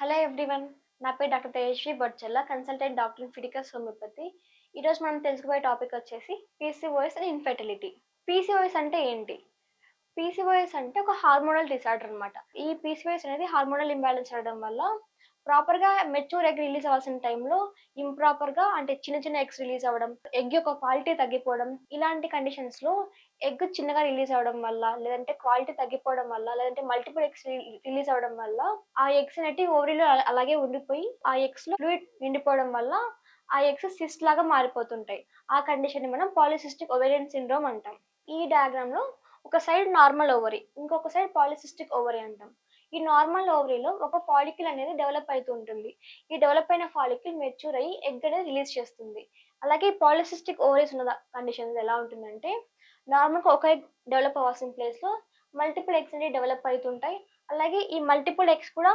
Hello everyone నా పేరు doctor Tejaswi Bodchella consultant doctor Fidicus homeopathy ఈరోజు మనం తెలుసుకోబోయే టాపిక్ వచ్చేసి పీసీఓఎస్ అండ్ ఇన్ఫెర్టిలిటీ పీసీఓఎస్ అంటే ఏంటి? పీసీఓఎస్ అంటే ఒక హార్మోనల్ డిసార్డర్ అనమాట ఈ పీసీఓఎస్ అనేది హార్మోనల్ ఇంబ్యాలెన్స్ అవడం వల్ల ప్రాపర్గా మెచ్యూర్ ఎగ్ రిలీజ్ అవ్వాల్సిన టైంలో ఇంప్రాపర్గా అంటే చిన్న చిన్న ఎగ్స్ రిలీజ్ అవ్వడం ఎగ్ యొక్క క్వాలిటీ తగ్గిపోవడం ఇలాంటి కండిషన్స్లో ఎగ్ చిన్నగా రిలీజ్ అవ్వడం వల్ల లేదంటే క్వాలిటీ తగ్గిపోవడం వల్ల లేదంటే మల్టిపుల్ ఎగ్స్ రిలీజ్ అవ్వడం వల్ల ఆ ఎగ్స్ అనేటివి ఓవరీలో అలాగే ఉండిపోయి ఆ ఎగ్స్లో ఫ్లూయిడ్ నిండిపోవడం వల్ల ఆ ఎగ్స్ సిస్ట్ లాగా మారిపోతుంటాయి. ఆ కండిషన్ని మనం పాలిసిస్టిక్ ఓవేరియన్ సిండ్రోమ్ అంటాం. ఈ డయాగ్రామ్లో ఒక సైడ్ నార్మల్ ఓవరీ ఇంకొక సైడ్ పాలిసిస్టిక్ ఓవరీ అంటాం. ఈ నార్మల్ ఓవరీలో ఒక ఫాలిక్యుల్ అనేది డెవలప్ అవుతూ ఉంటుంది ఈ డెవలప్ అయిన ఫాలిక్యుల్ మెచ్యూర్ అయ్యి ఎగ్ అనేది రిలీజ్ చేస్తుంది. అలాగే పాలిసిస్టిక్ ఓవరీస్ ఉన్న కండిషన్స్ ఎలా ఉంటుందంటే నార్మల్గా ఒక ఎగ్ డెవలప్ అవ్వాల్సిన ప్లేస్లో మల్టిపుల్ ఎగ్స్ అనేవి డెవలప్ అవుతుంటాయి. అలాగే ఈ మల్టిపుల్ ఎగ్స్ కూడా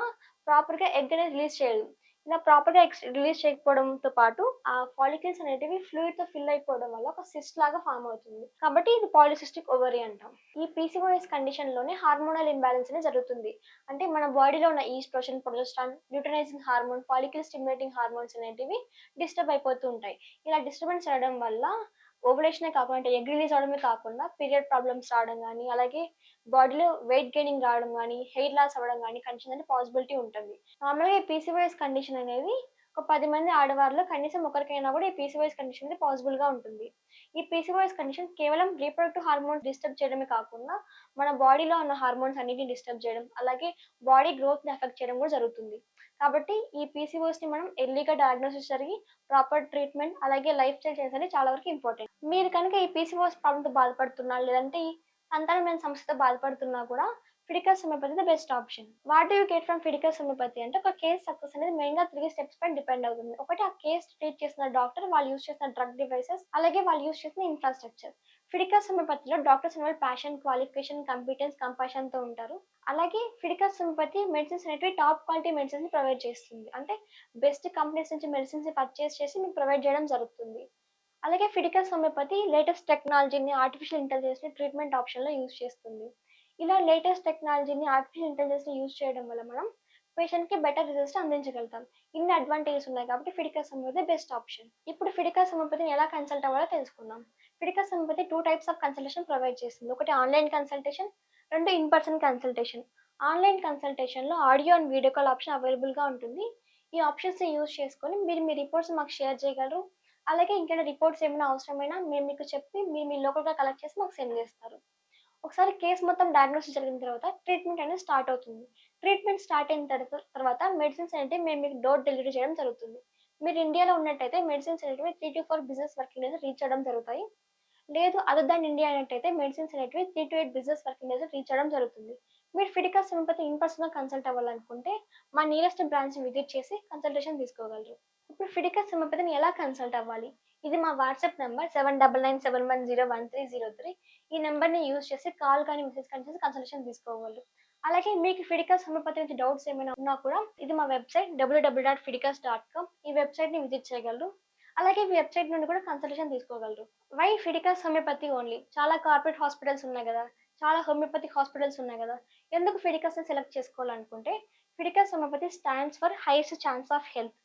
ప్రాపర్గా ఎగ్ అనేది రిలీజ్ చేయదు. ఇలా ప్రాపర్గా ఎక్స్ రిలీజ్ చేయకపోవడంతో పాటు ఆ ఫాలికల్స్ అనేటివి ఫ్లూయిడ్తో ఫిల్ అయిపోవడం వల్ల ఒక సిస్ట్ లాగా ఫామ్ అవుతుంది. కాబట్టి ఇది పాలిసిస్టిక్ ఓవరీ అంటాం. ఈ పీసీఓఎస్ కండిషన్లోనే హార్మోనల్ ఇంబ్యాలెన్స్ అనేది జరుగుతుంది. అంటే మన బాడీలో ఉన్న estrogen progesterone luteinizing hormone follicle stimulating hormones అనేటివి డిస్టర్బ్ అయిపోతూ ఉంటాయి. ఇలా డిస్టర్బెన్స్ అవడం వల్ల ఓవలేషనే కాకుండా అంటే ఎగ్ రిలీజ్ అవడమే కాకుండా పీరియడ్ ప్రాబ్లమ్స్ రావడం కానీ అలాగే బాడీలో వెయిట్ గెయినింగ్ రావడం కానీ హెయిర్ లాస్ అవ్వడం కానీ కండిషన్ అనేది పాసిబిలిటీ ఉంటుంది. నార్మల్గా ఈ పీసీవైఎస్ కండిషన్ అనేది ఒక పది మంది ఆడవారిలో కనీసం ఒకరికైనా కూడా ఈ పీసీవైస్ కండిషన్ అనేది పాసిబుల్గా ఉంటుంది. ఈ పీసీవైస్ కండిషన్ కేవలం రీప్రొడక్టివ్ హార్మోన్స్ డిస్టర్బ్ చేయడమే కాకుండా మన బాడీలో ఉన్న హార్మోన్స్ అన్నిటిని డిస్టర్బ్ చేయడం అలాగే బాడీ గ్రోత్ని ఎఫెక్ట్ చేయడం కూడా జరుగుతుంది. కాబట్టి ఈ పీసీఓస్ని మనం ఎర్లీగా డయాగ్నోసిస్ జరిగి ప్రాపర్ ట్రీట్మెంట్ అలాగే లైఫ్ స్టైల్ చేంజ్ అనేది చాలా వరకు ఇంపార్టెంట్ మీరు కనుక ఈ పీసీఓస్ ప్రాబ్లంతో బాధపడుతున్నా లేదంటే ఈ సంతానమైన సమస్యతో బాధపడుతున్నా కూడా Fiticus homeopathy the best option what you get from Fiticus homeopathy అంటే ఒక కేస్ సక్సెస్ అనేది మెయిన్గా త్రీ స్టెప్స్ పైన డిపెండ్ అవుతుంది. ఒకటి ఆ కేస్ ట్రీట్ చేసిన డాక్టర్ వాళ్ళు యూస్ చేసిన డ్రగ్ డివైసెస్ అలాగే వాళ్ళు యూస్ చేసిన ఇన్ఫ్రాస్ట్రక్చర్ ఫిడికల్ హోమియోపతిలో డాక్టర్స్ అనేవాళ్ళు ప్యాషన్ క్వాలిఫికేషన్ కంపిటెన్స్ కంపాషన్తో ఉంటారు. అలాగే ఫిడికల్ హోమియోపతి మెడిసిన్స్ అనేవి టాప్ క్వాలిటీ మెడిసిన్స్ని ప్రొవైడ్ చేస్తుంది. అంటే బెస్ట్ కంపెనీస్ నుంచి మెడిసిన్స్ని పర్చేస్ చేసి మీకు ప్రొవైడ్ చేయడం జరుగుతుంది. అలాగే ఫిడికల్ సమయపతి లేటెస్ట్ టెక్నాలజీని ఆర్టిఫిషియల్ ఇంటెలిజెన్స్ని ట్రీట్మెంట్ ఆప్షన్లో యూస్ చేస్తుంది. ఇలా లేటెస్ట్ టెక్నాలజీని ఆర్టిఫిషియల్ ఇంటెలిజెన్స్ని యూజ్ యూస్ చేయడం వల్ల మనం పేషెంట్కి బెటర్ రిజల్ట్స్ అందించగలుగుతాం. ఇన్ని అడ్వాంటేజెస్ ఉన్నాయి కాబట్టి ఫిడికా హోమియోపతి బెస్ట్ ఆప్షన్ ఇప్పుడు ఫిడికా హోమియోపతిని ఎలా కన్సల్ట్ అవ్వాలో తెలుసుకుందాం. Fiticus homeopathy two types of consultation provide చేస్తుంది. ఒకటి ఆన్లైన్ కన్సల్టేషన్ రెండు in person consultation online కన్సల్టేషన్లో audio and video call option అవైలబుల్గా ఉంటుంది. ఈ ఆప్షన్స్ని యూజ్ చేసుకొని మీరు మీ రిపోర్ట్స్ మాకు షేర్ చేయగలరు. అలాగే ఇంకేమైనా రిపోర్ట్స్ ఏమైనా అవసరమైనా మేము మీకు చెప్పి మీరు మీ లోకల్గా కలెక్ట్ చేసి మాకు సెండ్ చేస్తారు. ఒకసారి కేసు మొత్తం డయాగ్నోసిస్ జరిగిన తర్వాత ట్రీట్మెంట్ అనేది స్టార్ట్ అవుతుంది. ట్రీట్మెంట్ స్టార్ట్ అయిన తర్వాత తర్వాత మెడిసిన్స్ అనేవి మేము మీకు డోర్ డెలివరీ చేయడం జరుగుతుంది. మీరు ఇండియాలో ఉన్నట్టయితే మెడిసిన్స్ అనేటివి three to four business working days reach అవ్వడం జరుగుతాయి. లేదు అదర్ దాన్ ఇండియా అయినట్టయితే మెడిసిన్స్ అనేటివి three to eight business working days reach అవ్వడం జరుగుతుంది. మీరు ఫిడికల్ సింపతి ఇన్ పర్సన్గా కన్సల్ట్ అవ్వాలనుకుంటే మా నియరెస్ట్ బ్రాంచ్ విజిట్ చేసి కన్సల్టేషన్ తీసుకోగలరు. ఇప్పుడు ఫిడికల్ సింపతిని ఎలా కన్సల్ట్ అవ్వాలి? ఇది మా WhatsApp number seven double nine seven one zero one three zero three. ఈ నెంబర్ని యూజ్ చేసి కాల్ కానీ మెసేజ్ కానీ చేసి కన్సల్టేషన్ తీసుకోగలరు అలాగే మీకు ఫిడికల్స్ హోమియోపతి నుంచి డౌట్స్ ఏమైనా ఉన్నా కూడా ఇది మా website WW dot fidicals dot com ఈ వెబ్సైట్ని విజిట్ చేయగలరు. అలాగే ఈ వెబ్సైట్ నుండి కూడా కన్సల్టేషన్ తీసుకోగలరు. వై ఫిడికల్స్ హోమియోపతి ఓన్లీ చాలా కార్పొరేట్ హాస్పిటల్స్ ఉన్నాయి కదా. చాలా హోమియోపతి హాస్పిటల్స్ ఉన్నాయి కదా. ఎందుకు ఫిడికల్స్ని సెలెక్ట్ చేసుకోవాలనుకుంటే Fiticus homeopathy stands for highest chance of health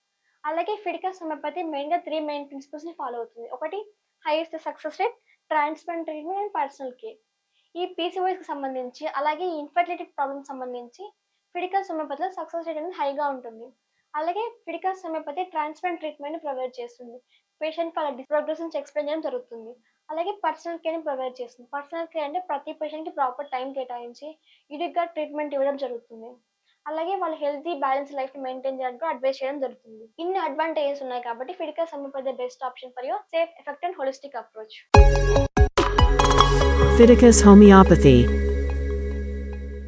అలాగే ఫిడికల్స్ హోమియోపతి మెయిన్గా త్రీ మెయిన్ ప్రిన్సిపల్స్ని ఫాలో అవుతుంది. ఒకటి highest success rate transplant treatment and personal care ఈ పీసీఓఎస్కి సంబంధించి అలాగే ఈ ఇన్ఫర్టిలిటీ ప్రాబ్లమ్ సంబంధించి ఫిడికల్ హోమియోపతిలో సక్సెస్ రేట్ అనేది హైగా ఉంటుంది. అలాగే Fiticus homeopathy transplant treatment provide చేస్తుంది. పేషెంట్ వాళ్ళ ప్రోగ్రెస్ నుంచి ఎక్స్ప్లెయిన్ చేయడం జరుగుతుంది. అలాగే పర్సనల్ కేర్ని ప్రొవైడ్ చేస్తుంది. పర్సనల్ కేర్ అంటే ప్రతి పేషెంట్కి ప్రాపర్ టైం కేటాయించి ఇడిగ్గా ట్రీట్మెంట్ ఇవ్వడం జరుగుతుంది. అలాగే వాళ్ళ హెల్తీ బ్యాలెన్స్ లైఫ్ మెయింటైన్ చేయడానికి అడ్వైస్ చేయడం జరుగుతుంది. ఇన్ని అడ్వాంటేజెస్ ఉన్నాయి కాబట్టి Fiticus homeopathy best option for your safe effect and holistic approach. Fiticus Homeopathy.